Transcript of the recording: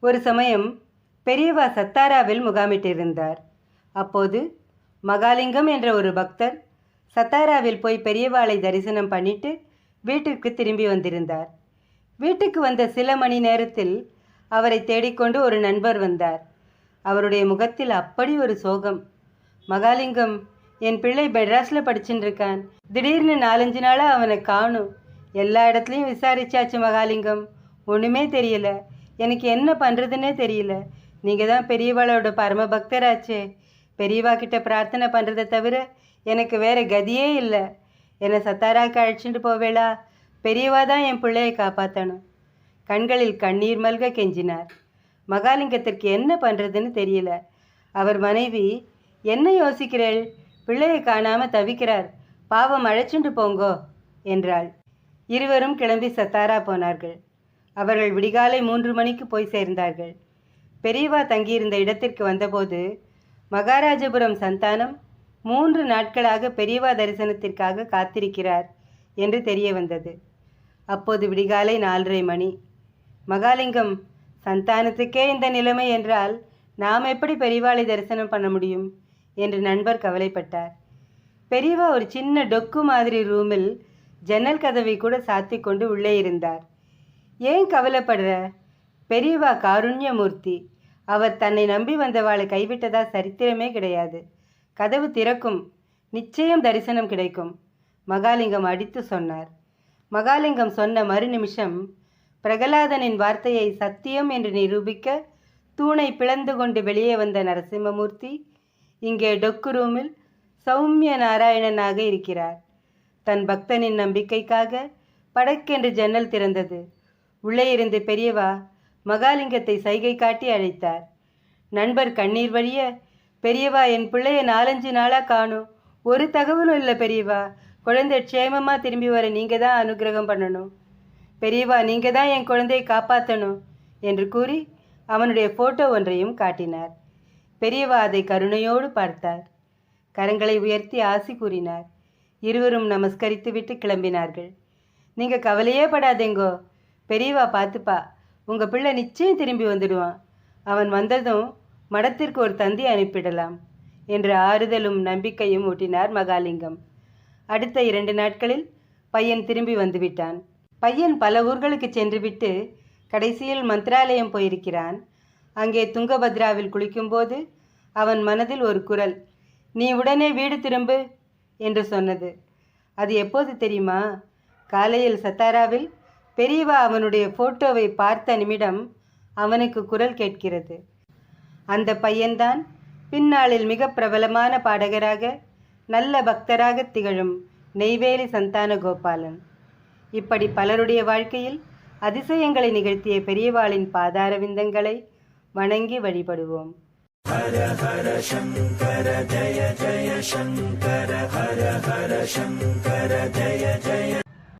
ஒரு சமயம் பெரியவா சத்தாராவில் முகாமிட்டிருந்தார். அப்போது மகாலிங்கம் என்ற ஒரு பக்தர் சத்தாராவில் போய் பெரியவாளை தரிசனம் பண்ணிட்டு வீட்டிற்கு திரும்பி வந்திருந்தார். வீட்டுக்கு வந்த சில மணி நேரத்தில் அவரை தேடிக்கொண்டு ஒரு நண்பர் வந்தார். அவருடைய முகத்தில் அப்படி ஒரு சோகம். மகாலிங்கம் என் பிள்ளை பெட்ராஸில் படிச்சுட்டு இருக்கான் திடீர்னு நாலஞ்சு நாளாக அவனை காணும். எல்லா இடத்துலையும் விசாரிச்சாச்சு மகாலிங்கம். ஒன்றுமே தெரியல. எனக்கு என்ன பண்ணுறதுன்னே தெரியல. நீங்கள் தான் பெரியவாளோட பரம பக்தராச்சே. பெரியவா கிட்ட பிரார்த்தனை பண்ணுறதை தவிர எனக்கு வேற கதியே இல்லை. என்னை சத்தாராக்கு அழைச்சிட்டு போவேளா? பெரியவா தான் என் பிள்ளையை காப்பாற்றணும் கண்களில் கண்ணீர் மல்க கெஞ்சினார். மகாலிங்கத்திற்கு என்ன பண்ணுறதுன்னு தெரியல. அவர் மனைவி என்ன யோசிக்கிறேள்? பிள்ளையை காணாம தவிக்கிறார். பாவம் அழைச்சிண்டு போங்கோ என்றாள். இருவரும் கிளம்பி சத்தாரா போனார்கள். அவர்கள் விடிகாலை மூன்று மணிக்கு போய் சேர்ந்தார்கள். பெரியவா தங்கியிருந்த இடத்திற்கு வந்தபோது மகாராஜபுரம் சந்தானம் மூன்று நாட்களாக பெரியவா தரிசனத்திற்காக காத்திருக்கிறார் என்று தெரிய வந்தது. அப்போது விடிகாலை நாலரை மணி. மகாலிங்கம் சந்தானத்துக்கே இந்த நிலைமை என்றால் நாம் எப்படி பெரியவாளை தரிசனம் பண்ண முடியும்? என்று நண்பர் கவலைப்பட்டார். பெரியவா ஒரு சின்ன டொக்கு மாதிரி ரூமில் ஜன்னல் கதவை கூட சாத்தி கொண்டு உள்ளே இருந்தார். ஏன் கவலைப்படுற? பெரியவா காருண்யமூர்த்தி. அவர் தன்னை நம்பி வந்தவாளை கைவிட்டதா சரித்திரமே கிடையாது. கதவு திறக்கும். நிச்சயம் தரிசனம் கிடைக்கும். மகாலிங்கம் அடித்து சொன்னார். மகாலிங்கம் சொன்ன மறுநிமிஷம் பிரகலாதனின் வார்த்தையை சத்தியம் என்று நிரூபிக்க தூணை பிளந்து கொண்டு வெளியே வந்த நரசிம்மமூர்த்தி இங்கே டொக்கு ரூமில் சௌமிய நாராயணனாக இருக்கிறார். தன் பக்தனின் நம்பிக்கைக்காக படக்கென்று ஜன்னல் திறந்தது. உள்ளே இருந்து பெரியவா மகாலிங்கத்தை சைகை காட்டி அழைத்தார். நண்பர் கண்ணீர் வழிய பெரியவா என் பிள்ளைய நாலஞ்சு நாளாக காணும். ஒரு தகவலும் இல்லை பெரியவா. குழந்தை க்ஷேமமாக திரும்பி வர நீங்கள் தான் அனுகிரகம் பண்ணணும். பெரியவா நீங்கள் தான் என் குழந்தையை காப்பாற்றணும் என்று கூறி அவனுடைய ஃபோட்டோ ஒன்றையும் காட்டினார். பெரியவா அதை கருணையோடு பார்த்தார். கரங்களை உயர்த்தி ஆசி கூறினார். இருவரும் நமஸ்கரித்துவிட்டு கிளம்பினார்கள். நீங்கள் கவலையே படாதேங்கோ. பெரியவா பார்த்துப்பா உங்கள் பிள்ளை நிச்சயம் திரும்பி வந்துடுவான். அவன் வந்ததும் மடத்திற்கு ஒரு தந்தி அனுப்பிடலாம் என்று ஆறுதலும் நம்பிக்கையும் ஊட்டினார் மகாலிங்கம். அடுத்த இரண்டு நாட்களில் பையன் திரும்பி வந்துவிட்டான். பையன் பல ஊர்களுக்கு சென்றுவிட்டு கடைசியில் மந்திராலயம் போயிருக்கிறான். அங்கே துங்கபத்ராவில் குளிக்கும்போது அவன் மனதில் ஒரு குரல் நீ உடனே வீடு திரும்பு என்று சொன்னது. அது எப்போது தெரியுமா? காலையில் சத்தாராவில் பெரியவா அவனுடைய போட்டோவை பார்த்த நிமிடம் அவனுக்கு குரல் கேட்கிறது. அந்த பையன்தான் பின்னாளில் மிக பிரபலமான பாடகராக நல்ல பக்தராக திகழும் நெய்வேலி சந்தான கோபாலன் இப்படி பலருடைய வாழ்க்கையில் அதிசயங்களை நிகழ்த்திய பெரியவாளின் பாதார விந்தங்களை வணங்கி வழிபடுவோம். ஹர ஹர சங்கர ஜய ஜய சங்கர ஹர ஹர சங்கர ஜய ஜய